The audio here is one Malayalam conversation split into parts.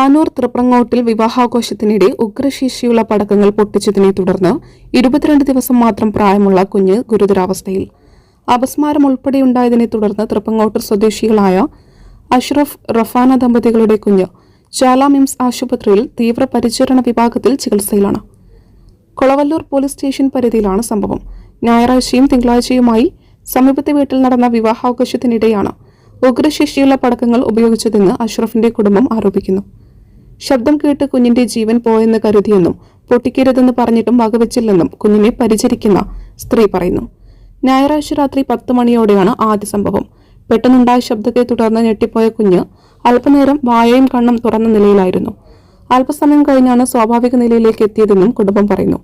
താനൂർ തൃപ്രങ്ങോട്ടിൽ വിവാഹാഘോഷത്തിനിടെ ഉഗ്രശേഷിയുള്ള പടക്കങ്ങൾ പൊട്ടിച്ചതിനെ തുടർന്ന് ഇരുപത്തിരണ്ട് ദിവസം മാത്രം പ്രായമുള്ള കുഞ്ഞ് ഗുരുതരാവസ്ഥയിൽ. അപസ്മാരം ഉൾപ്പെടെയുണ്ടായതിനെ തുടർന്ന് തൃപ്പങ്ങോട്ടൂർ സ്വദേശികളായ അഷ്റഫ് റഫാന ദമ്പതികളുടെ കുഞ്ഞ് ചാലാമിംസ് ആശുപത്രിയിൽ തീവ്രപരിചരണ വിഭാഗത്തിൽ ചികിത്സയിലാണ്. കൊളവല്ലൂർ പോലീസ് സ്റ്റേഷൻ പരിധിയിലാണ് സംഭവം. ഞായറാഴ്ചയും തിങ്കളാഴ്ചയുമായി സമീപത്തെ വീട്ടിൽ നടന്ന വിവാഹാഘോഷത്തിനിടെയാണ് ഉഗ്രശേഷിയുള്ള പടക്കങ്ങൾ ഉപയോഗിച്ചതെന്ന് അഷ്റഫിന്റെ കുടുംബം ആരോപിക്കുന്നു. ശബ്ദം കേട്ട് കുഞ്ഞിന്റെ ജീവൻ പോയെന്ന് കരുതിയെന്നും പൊട്ടിക്കരുതെന്ന് പറഞ്ഞിട്ടും വകവെച്ചില്ലെന്നും കുഞ്ഞിനെ പരിചരിക്കുന്ന സ്ത്രീ പറയുന്നു. ഞായറാഴ്ച രാത്രി പത്ത് മണിയോടെയാണ് ആദ്യ സംഭവം. പെട്ടെന്നുണ്ടായ ശബ്ദത്തെ തുടർന്ന് ഞെട്ടിപ്പോയ കുഞ്ഞ് അല്പനേരം വായയും കണ്ണും തുറന്ന നിലയിലായിരുന്നു. അല്പസമയം കഴിഞ്ഞാണ് സ്വാഭാവിക നിലയിലേക്ക് എത്തിയതെന്നും കുടുംബം പറയുന്നു.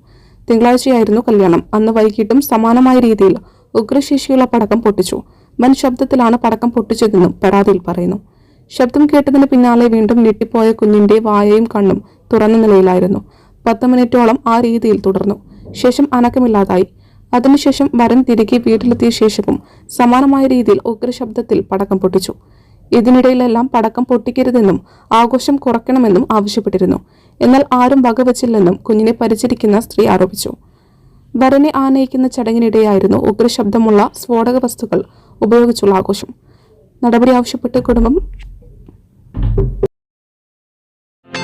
തിങ്കളാഴ്ചയായിരുന്നു കല്യാണം. അന്ന് വൈകിട്ടും സമാനമായ രീതിയിൽ ഉഗ്രശേഷിയുള്ള പടക്കം പൊട്ടിച്ചു. വൻ ശബ്ദത്തിലാണ് പടക്കം പൊട്ടിച്ചതെന്നും പരാതിയിൽ പറയുന്നു. ശബ്ദം കേട്ടതിന് പിന്നാലെ വീണ്ടും ഞെട്ടിപ്പോയ കുഞ്ഞിന്റെ വായയും കണ്ണും തുറന്ന നിലയിലായിരുന്നു. പത്ത് മിനിറ്റോളം ആ രീതിയിൽ തുടർന്നു. ശേഷം അനക്കമില്ലാതായി. അതിനുശേഷം വരൻ തിരികെ വീട്ടിലെത്തിയ ശേഷവും സമാനമായ രീതിയിൽ ഉഗ്രശബ്ദത്തിൽ പടക്കം പൊട്ടിച്ചു. ഇതിനിടയിലെല്ലാം പടക്കം പൊട്ടിക്കരുതെന്നും ആഘോഷം കുറയ്ക്കണമെന്നും ആവശ്യപ്പെട്ടിരുന്നു. എന്നാൽ ആരും വകവച്ചില്ലെന്നും കുഞ്ഞിനെ പരിചരിക്കുന്ന സ്ത്രീ ആരോപിച്ചു. വരനെ ആനയിക്കുന്ന ചടങ്ങിനിടെയായിരുന്നു ഉഗ്രശബ്ദമുള്ള സ്ഫോടക വസ്തുക്കൾ ഉപയോഗിച്ചുള്ള ആഘോഷം. നടപടി ആവശ്യപ്പെട്ട് കുടുംബം